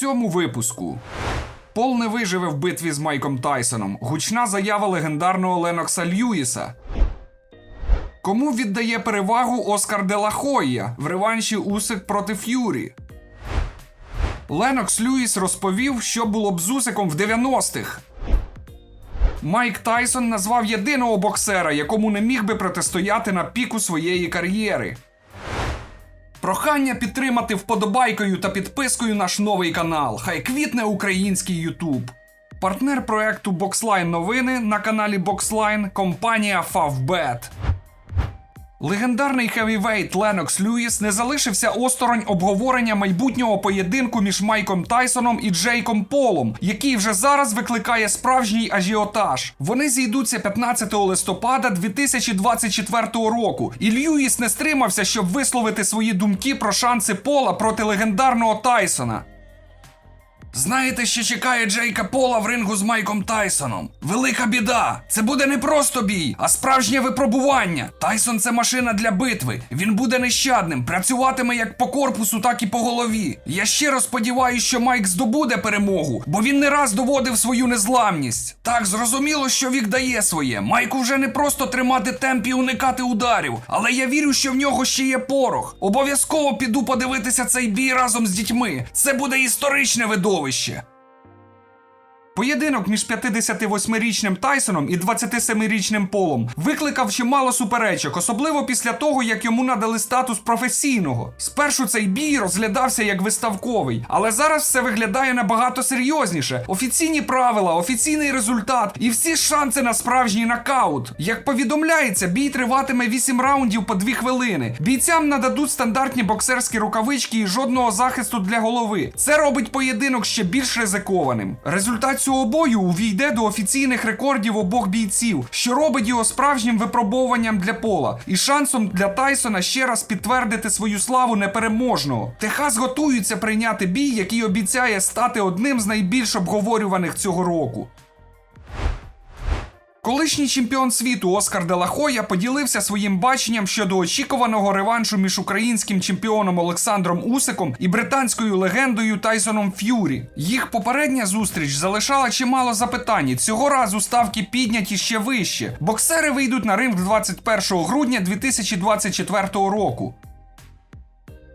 цьому випуску. Пол не виживе в битві з Майком Тайсоном. Гучна заява легендарного Ленокса Льюіса. Кому віддає перевагу Оскар де Ла в реванші Усик проти Ф'юрі? Ленокс Льюіс розповів, що було б з Усиком в 90-х. Майк Тайсон назвав єдиного боксера, якому не міг би протистояти на піку своєї кар'єри. Прохання підтримати вподобайкою та підпискою наш новий канал. Хай квітне український Ютуб. Партнер проекту Boxline новини на каналі Boxline компанія Favbet. Легендарний хевівейт Ленокс Льюіс не залишився осторонь обговорення майбутнього поєдинку між Майком Тайсоном і Джейком Полом, який вже зараз викликає справжній ажіотаж. Вони зійдуться 15 листопада 2024 року, і Льюіс не стримався, щоб висловити свої думки про шанси Пола проти легендарного Тайсона. Знаєте, що чекає Джейка Пола в рингу з Майком Тайсоном? Велика біда! Це буде не просто бій, а справжнє випробування. Тайсон це машина для битви. Він буде нещадним, працюватиме як по корпусу, так і по голові. Я щиро сподіваюся, що Майк здобуде перемогу, бо він не раз доводив свою незламність. Так, зрозуміло, що вік дає своє. Майку вже не просто тримати темп і уникати ударів, але я вірю, що в нього ще є порох. Обов'язково піду подивитися цей бій разом з дітьми. Це буде історичне видовище середовище. Поєдинок між 58-річним Тайсоном і 27-річним Полом викликав чимало суперечок, особливо після того, як йому надали статус професійного. Спершу цей бій розглядався як виставковий, але зараз все виглядає набагато серйозніше. Офіційні правила, офіційний результат і всі шанси на справжній нокаут. Як повідомляється, бій триватиме 8 раундів по 2 хвилини. Бійцям нададуть стандартні боксерські рукавички і жодного захисту для голови. Це робить поєдинок ще більш ризикованим. Результат цього бою увійде до офіційних рекордів обох бійців, що робить його справжнім випробуванням для пола і шансом для Тайсона ще раз підтвердити свою славу непереможного. Техас готується прийняти бій, який обіцяє стати одним з найбільш обговорюваних цього року. Колишній чемпіон світу Оскар де Ла Хойя поділився своїм баченням щодо очікуваного реваншу між українським чемпіоном Олександром Усиком і британською легендою Тайсоном Ф'юрі. Їх попередня зустріч залишала чимало запитань. Цього разу ставки підняті ще вище. Боксери вийдуть на ринг 21 грудня 2024 року.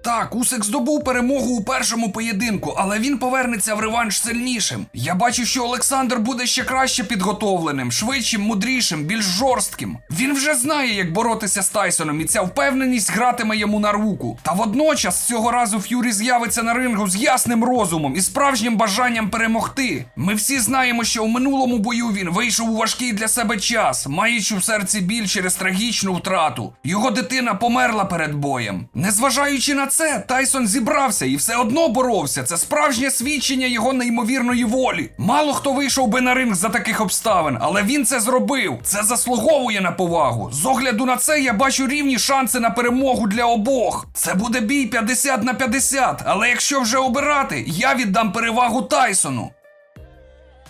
Так, Усик здобув перемогу у першому поєдинку, але він повернеться в реванш сильнішим. Я бачу, що Олександр буде ще краще підготовленим, швидшим, мудрішим, більш жорстким. Він вже знає, як боротися з Тайсоном, і ця впевненість гратиме йому на руку. Та водночас цього разу Ф'юрі з'явиться на рингу з ясним розумом і справжнім бажанням перемогти. Ми всі знаємо, що у минулому бою він вийшов у важкий для себе час, маючи в серці біль через трагічну втрату. Його дитина померла перед боєм. Незважаючи на це, Тайсон зібрався і все одно боровся. Це справжнє свідчення його неймовірної волі. Мало хто вийшов би на ринг за таких обставин, але він це зробив. Це заслуговує на повагу. З огляду на це я бачу рівні шанси на перемогу для обох. Це буде бій 50 на 50, але якщо вже обирати, я віддам перевагу Тайсону.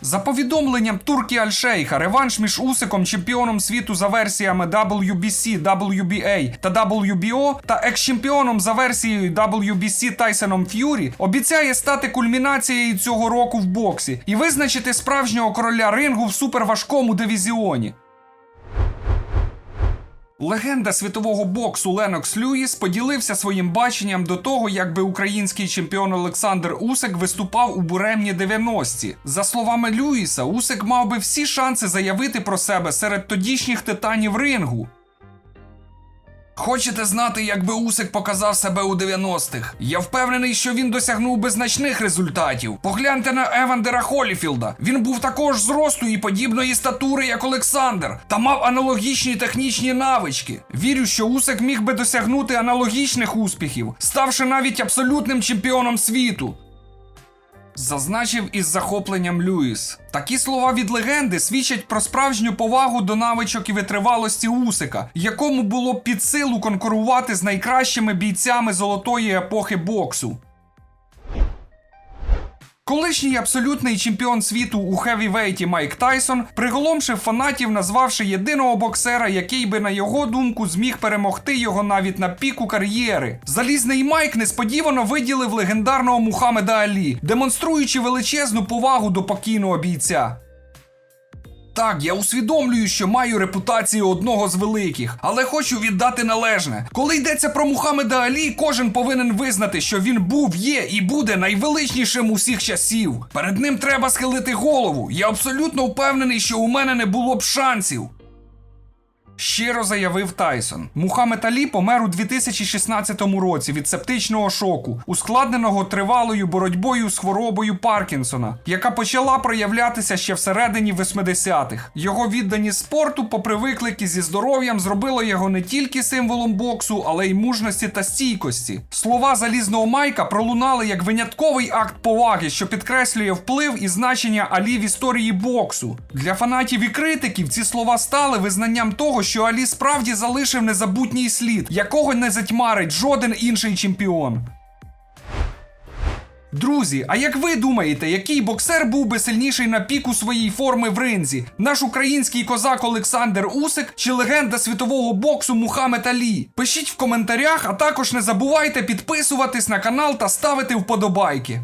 За повідомленням Туркі Альшейха, реванш між Усиком, чемпіоном світу за версіями WBC, WBA та WBO та екс-чемпіоном за версією WBC Тайсоном Ф'юрі обіцяє стати кульмінацією цього року в боксі і визначити справжнього короля рингу в суперважкому дивізіоні. Легенда світового боксу Ленокс Люїс поділився своїм баченням до того, як би український чемпіон Олександр Усик виступав у буремні 90-ті. За словами Люїса, Усик мав би всі шанси заявити про себе серед тодішніх титанів рингу. Хочете знати, як би Усик показав себе у 90-х? Я впевнений, що він досягнув би значних результатів. Погляньте на Евандера Холіфілда. Він був також зросту і подібної статури, як Олександр, та мав аналогічні технічні навички. Вірю, що Усик міг би досягнути аналогічних успіхів, ставши навіть абсолютним чемпіоном світу. Зазначив із захопленням Люїс. Такі слова від легенди свідчать про справжню повагу до навичок і витривалості Усика, якому було під силу конкурувати з найкращими бійцями золотої епохи боксу. Колишній абсолютний чемпіон світу у хевівейті Майк Тайсон приголомшив фанатів, назвавши єдиного боксера, який би на його думку зміг перемогти його навіть на піку кар'єри. Залізний Майк несподівано виділив легендарного Мухаммеда Алі, демонструючи величезну повагу до покійного бійця. Так, я усвідомлюю, що маю репутацію одного з великих, але хочу віддати належне. Коли йдеться про Мухаммеда Алі, кожен повинен визнати, що він був, є і буде найвеличнішим усіх часів. Перед ним треба схилити голову. Я абсолютно впевнений, що у мене не було б шансів. Щиро заявив Тайсон. Мухаммед Алі помер у 2016 році від септичного шоку, ускладненого тривалою боротьбою з хворобою Паркінсона, яка почала проявлятися ще всередині 80-х. Його відданість спорту, попри виклики зі здоров'ям, зробило його не тільки символом боксу, але й мужності та стійкості. Слова залізного майка пролунали як винятковий акт поваги, що підкреслює вплив і значення Алі в історії боксу. Для фанатів і критиків ці слова стали визнанням того, що Алі справді залишив незабутній слід, якого не затьмарить жоден інший чемпіон. Друзі, а як ви думаєте, який боксер був би сильніший на піку своєї форми в ринзі? Наш український козак Олександр Усик чи легенда світового боксу Мухаммед Алі? Пишіть в коментарях, а також не забувайте підписуватись на канал та ставити вподобайки.